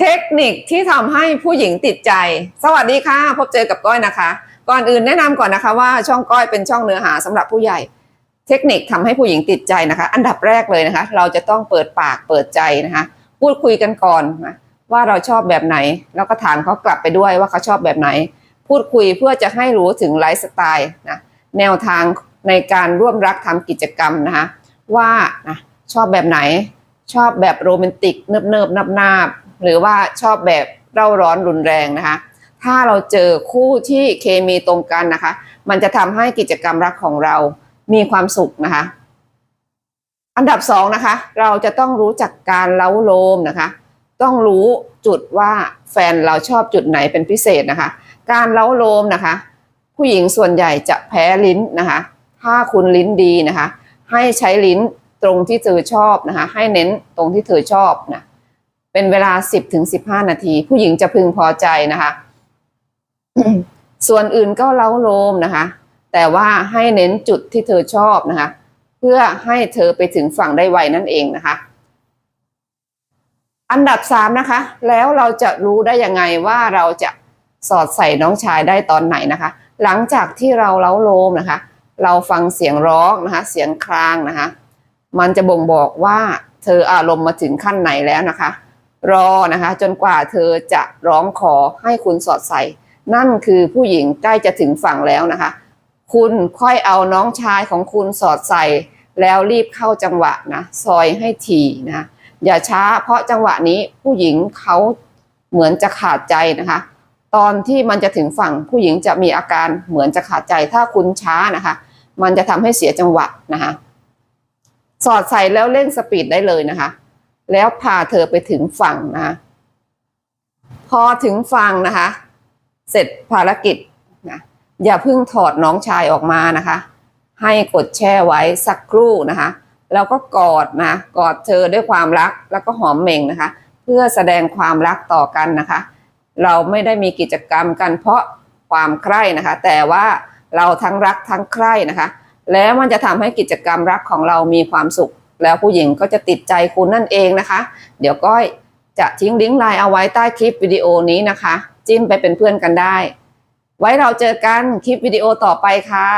เทคนิคที่ทำให้ผู้หญิงติดใจ สวัสดีค่ะ พบเจอกับก้อยนะคะ ก่อนอื่นแนะนำก่อนนะคะว่าช่องก้อยเป็นช่องเนื้อหาสำหรับผู้ใหญ่ เทคนิคทำให้ผู้หญิงติดใจนะคะ อันดับแรกเลยนะคะ เราจะต้องเปิดปากเปิดใจนะคะ พูดคุยกันก่อนนะว่าเราชอบแบบไหน แล้วก็ถามเขากลับไปด้วยว่าเขาชอบแบบไหน พูดคุยเพื่อจะให้รู้ถึงไลฟ์สไตล์นะแนวทางในการร่วมรักทำกิจกรรมนะคะ ว่านะชอบแบบไหน ชอบแบบโรแมนติกเนิบเนิบนับนาบ หรือว่าชอบแบบเร่าร้อนรุนแรงนะคะ ถ้าเราเจอคู่ที่เคมีตรงกันนะคะ มันจะทำให้กิจกรรมรักของเรามีความสุขนะคะ อันดับสองนะคะ เราจะต้องรู้จักการเล้าโลมนะคะ ต้องรู้จุดว่าแฟนเราชอบจุดไหนเป็นพิเศษนะคะ การเล้าโลมนะคะ ผู้หญิงส่วนใหญ่จะแพ้ลิ้นนะคะ ถ้าคุณลิ้นดีนะคะ ให้ใช้ลิ้นตรงที่เธอชอบนะคะ ให้เน้นตรงที่เธอชอบนะ เป็นเวลา 10ถึง15 นาที ผู้หญิงจะพึงพอใจนะคะ ส่วนอื่นก็เล้าโลมนะคะ แต่ว่าให้เน้นจุดที่เธอชอบนะคะ เพื่อให้เธอไปถึงฝั่งได้ไวนั่นเองนะคะ อันดับสามนะคะ แล้วเราจะรู้ได้ยังไงว่าเราจะสอดใส่น้องชายได้ตอนไหนนะคะ หลังจากที่เราเล้าโลมนะคะ เราฟังเสียงร้องนะคะ เสียงครางนะคะ มันจะบ่งบอกว่าเธออารมณ์มาถึงขั้นไหนแล้วนะคะ รอนะคะ จนกว่าเธอจะร้องขอให้คุณสอดใส่ นั่นคือผู้หญิงใกล้จะถึงฝั่งแล้วนะคะ คุณค่อยเอาน้องชายของคุณสอดใส่ แล้วรีบเข้าจังหวะนะซอยให้ทีนะอย่าช้าเพราะจังหวะนี้ผู้หญิงเขาเหมือนจะขาดใจนะคะ ตอนที่มันจะถึงฝั่งผู้หญิงจะมีอาการเหมือนจะขาดใจ ถ้าคุณช้านะคะ มันจะทำให้เสียจังหวะนะคะ สอดใส่แล้วเร่งสปีดได้เลยนะคะ แล้วพาเธอไปถึงฝั่งนะ พอถึงฝั่งนะคะ เสร็จภารกิจนะอย่าเพิ่งถอดน้องชายออกมานะคะ ให้กดแช่ไว้สักครู่นะคะ แล้วก็กอดนะกอดเธอด้วยความรักแล้วก็หอมเหม่งนะคะ เพื่อแสดงความรักต่อกันนะคะ เราไม่ได้มีกิจกรรมกันเพราะความใคร่นะคะ แต่ว่าเราทั้งรักทั้งใคร่นะคะ แล้วมันจะทำให้กิจกรรมรักของเรามีความสุข แล้วผู้หญิงก็จะติดใจคุณนั่นเองนะคะ เดี๋ยวก้อยจะทิ้งลิงก์ไลน์เอาไว้ใต้คลิปวิดีโอนี้นะคะ จิ้มไปเป็นเพื่อนกันได้ ไว้เราเจอกันคลิปวิดีโอต่อไปค่ะ